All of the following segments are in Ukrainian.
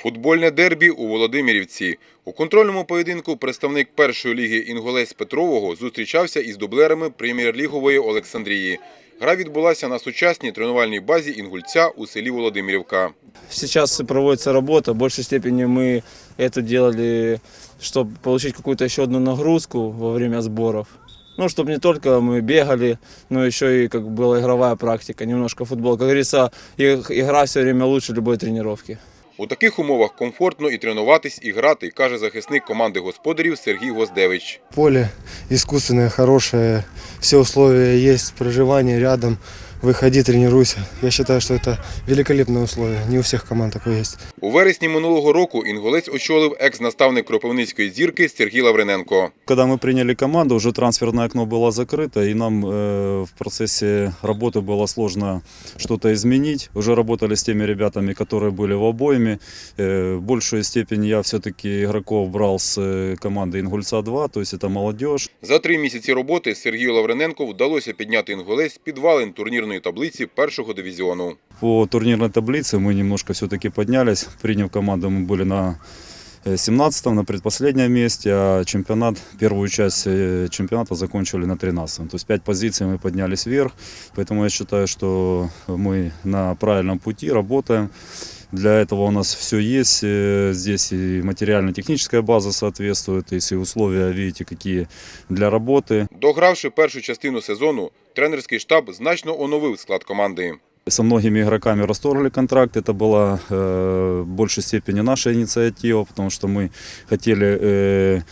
Футбольне дербі у Володимирівці. У контрольному поєдинку представник першої ліги Інголець Петрового зустрічався із дублерами прем'єр-лігової Олександрії. Гра відбулася на сучасній тренувальній базі Інгульця у селі Володимирівка. Сейчас проводится работа. В большей степени мы это делали, чтобы получить какую-то еще одну нагрузку во время сборов. Ну, чтобы не только мы бегали, но еще и как была игровая практика, немножко футбол. Как говорится, и- игра все время лучше любой тренировки. У таких умовах комфортно і тренуватись, і грати, каже захисник команди господарів Сергій Гоздевич. Поле іскусне, хороше, всі умови є, проживання рядом, выходи, тренируйся. Я считаю, что это великолепное условие. Не у всех команд такое есть. У вересні минулого року Інголець очолив екс-наставник Кропивницької зірки Сергій Лавриненко. Когда мы приняли команду, уже трансферное окно было закрыто, и нам э, в процессе работы было сложно что-то изменить. Уже работали с теми ребятами, которые были в обоими. Э, в большую степень я все-таки игроков брал с э, команды Ингульца-2, то есть это молодежь. За три місяці роботи Сергію Лавриненко вдалося підняти Інголець з підвалин турнірної таблиці першого дивізіону. По турнирной таблице мы немножко все-таки поднялись. Приняв команду, мы были на 17 на предпоследнем месте, а чемпионат, первую часть э, чемпионата закончили на 13 То есть 5 позиций мы поднялись вверх, поэтому я считаю, что мы на правильном пути работаем. Для этого у нас все есть. э, Здесь и материально-техническая база соответствует, есть и условия, видите, какие для работы. Догравши першу частину сезону, тренерський штаб значно оновив склад команди. Со многими игроками расторгли контракт. Это была э, в большей степени наша инициатива, потому что мы хотели э,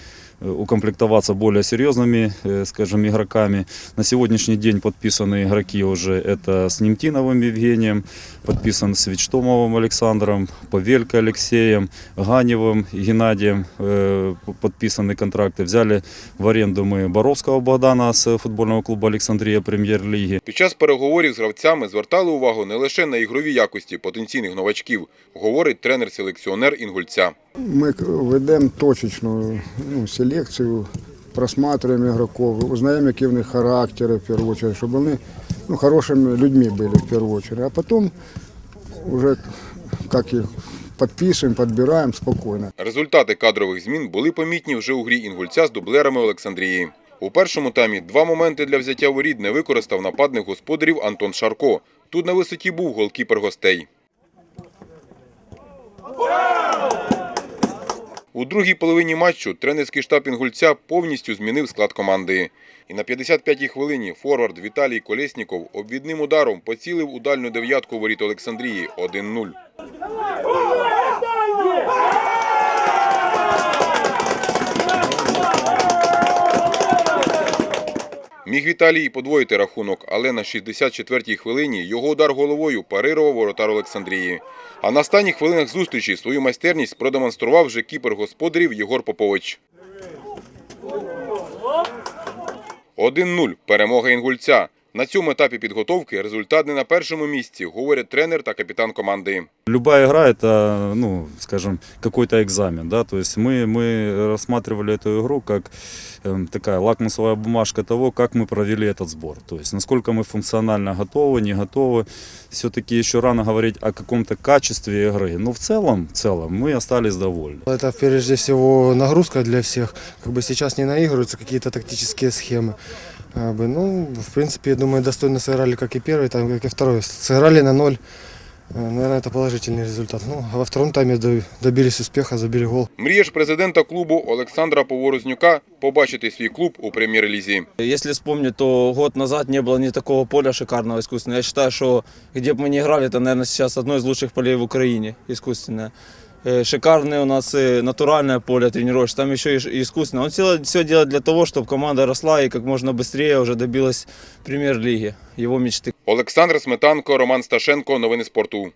укомплектоваться более серьезными, э, скажем, игроками. На сегодняшний день подписаны игроки уже это с Немтиновым Евгением, подписан с Вичтомовым Александром, Павелько Алексеем, Ганевым Геннадием э, подписаны контракты. Взяли в аренду мы Боровского Богдана с футбольного клуба Александрия премьер-лиги. Під час переговорів з гравцями звертали увагу не лише на ігрові якості потенційних новачків, говорить тренер-селекціонер Інгульця. Ми ведемо точечну ну, селекцію, просматриваємо ігроків, узнаємо, які в них характери в першу чергу, щоб вони ну, хорошими людьми були в першу чергу. А потім вже як їх підписуємо, підбираємо спокійно. Результати кадрових змін були помітні вже у грі Інгульця з дублерами Олександрії. У першому таймі два моменти для взяття воріт не використав нападник господарів Антон Шарко. Тут на висоті був голкіпер гостей. У другій половині матчу тренерський штаб Інгульця повністю змінив склад команди. І на 55-й хвилині форвард Віталій Колєсніков обвідним ударом поцілив у дальню дев'ятку воріт Олександрії 1-0. Міг Віталій і подвоїти рахунок, але на 64-й хвилині його удар головою парирував воротар Олександрії. А на останніх хвилинах зустрічі свою майстерність продемонстрував вже кіпер господарів Єгор Попович. 1-0. Перемога інгульця. На цьому етапі підготовки результат не на першому місці, говорять тренер та капітан команди. Любая игра это, ну, скажем, какой-то экзамен, да, то есть мы, мы рассматривали эту игру как эм, такая лакмусовая бумажка того, как мы провели этот сбор, то есть насколько мы функционально готовы, не готовы. Все-таки еще рано говорить о каком-то качестве игры, но в целом, в целом мы остались довольны. Это прежде всего нагрузка для всех. Как бы сейчас не наигрываются какие-то тактические схемы. Как бы, ну, в принципе, я думаю, достойно сыграли как и первый, так как и второй. Сыграли на ноль. Э, Наверное, это положительный результат. Ну, а во втором тайме до- добились успеха, забили гол. Мрієш президента клубу Олександра Поворознюка побачити свій клуб у прем'єр-лізі. Если вспомнить, то год назад не было ни такого поля шикарного искусственного. Я считаю, что где бы мы ни играли, это, наверное, сейчас одно из лучших полей в Украине искусственное. Э, Шикарное у нас э, натуральное поле тренировочное, там еще и ш- и искусственное. Он все, все делает для того, чтобы команда росла и как можно быстрее уже добилась премьер-лиги, его мечты. Олександр Сметанко, Роман Сташенко. Новини спорту.